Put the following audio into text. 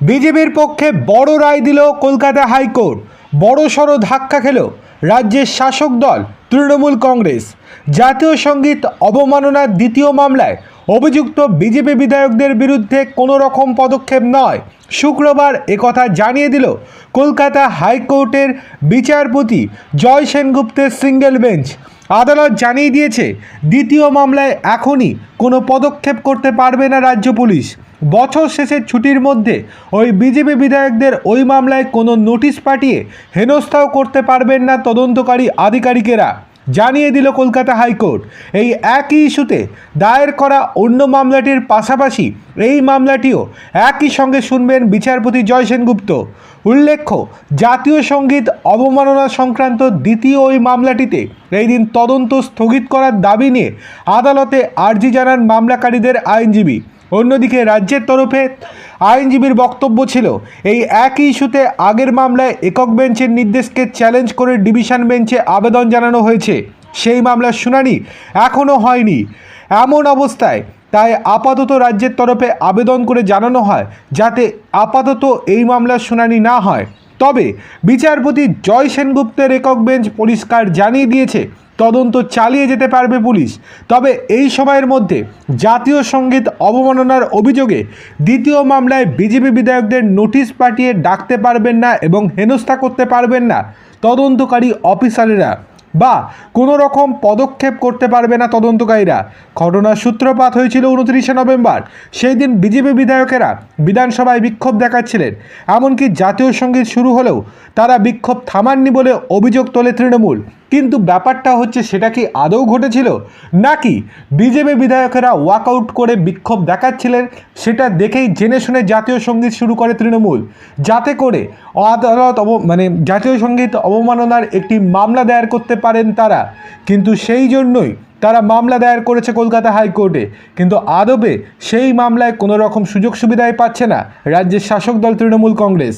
বিজেপির পক্ষে বড় রায় দিল কলকাতা হাইকোর্ট। বড় সড়ো ধাক্কা খেল রাজ্যের শাসক দল, তৃণমূল কংগ্রেস। জাতীয় সংগীত অবমাননার দ্বিতীয় মামলায় অভিযুক্ত বিজেপি বিধায়কদের বিরুদ্ধে কোনো রকম পদক্ষেপ নয়। শুক্রবার একথা জানিয়ে দিল কলকাতা হাইকোর্টের বিচারপতি জয় সেনগুপ্তের সিঙ্গেল বেঞ্চ। আদালত জানিয়ে দিয়েছে, দ্বিতীয় মামলায় এখনই কোনো পদক্ষেপ করতে পারবে না রাজ্য পুলিশ। বছর শেষের ছুটির মধ্যে ওই বিজেপি বিধায়কদের ওই মামলায় কোনো নোটিশ পাঠিয়ে হেনস্থাও করতে পারবেন না তদন্তকারী আধিকারিকেরা। জানিয়ে দিল কলকাতা হাইকোর্ট। এই একই ইস্যুতে দায়ের করা অন্য মামলাটির পাশাপাশি এই মামলাটিও একই সঙ্গে শুনবেন বিচারপতি জয় সেনগুপ্ত। উল্লেখ্য, জাতীয় সংগীত অবমাননা সংক্রান্ত দ্বিতীয় ওই মামলাটিতে এই দিন তদন্ত স্থগিত করার দাবি নিয়ে আদালতে আর্জি জানান মামলাকারীদের আইনজীবী। অন্যদিকে রাজ্যের তরফে আইনজীবীর বক্তব্য ছিল, এই একই ইস্যুতে আগের মামলায় একক বেঞ্চের নির্দেশকে চ্যালেঞ্জ করে ডিভিশন বেঞ্চে আবেদন জানানো হয়েছে। সেই মামলার শুনানি এখনও হয়নি। এমন অবস্থায় তাই আপাতত রাজ্যের তরফে আবেদন করে জানানো হয়, যাতে আপাতত এই মামলার শুনানি না হয়। তবে বিচারপতি জয় সেনগুপ্তের একক বেঞ্চ পরিষ্কার জানিয়ে দিয়েছে, তদন্ত চালিয়ে যেতে পারবে পুলিশ। তবে এই সময়ের মধ্যে জাতীয় সংগীত অবমাননার অভিযোগে দ্বিতীয় মামলায় বিজেপি বিধায়কদের নোটিশ পাঠিয়ে ডাকতে পারবেন না এবং হেনস্থা করতে পারবেন না তদন্তকারী অফিসারেরা বা কোনো রকম পদক্ষেপ করতে পারবে না তদন্তকারীরা। ঘটনার সূত্রপাত হয়েছিল উনত্রিশে নভেম্বর। সেই দিন বিজেপি বিধায়কেরা বিধানসভায় বিক্ষোভ দেখাচ্ছিলেন। এমনকি জাতীয় সংগীত শুরু হলেও তারা বিক্ষোভ থামাননি বলে অভিযোগ তোলে তৃণমূল। কিন্তু ব্যাপারটা হচ্ছে সেটা কি আদৌ ঘটেছিল? নাকি বিজেপি বিধায়কেরা ওয়াকআউট করে বিক্ষোভ দেখাচ্ছিলেন সেটা দেখেই জেনে শুনে জাতীয় সংগীত শুরু করে তৃণমূল। যাতে করে আদালত অব মানে জাতীয় সংগীত অবমাননার একটি মামলা দায়ের করতে পারেন তারা। কিন্তু সেই জন্যই তারা মামলা দায়ের করেছে কলকাতা হাইকোর্টে। কিন্তু আদবে সেই মামলায় কোনো রকম সুযোগ সুবিধাই পাচ্ছে না রাজ্যের শাসক দল তৃণমূল কংগ্রেস।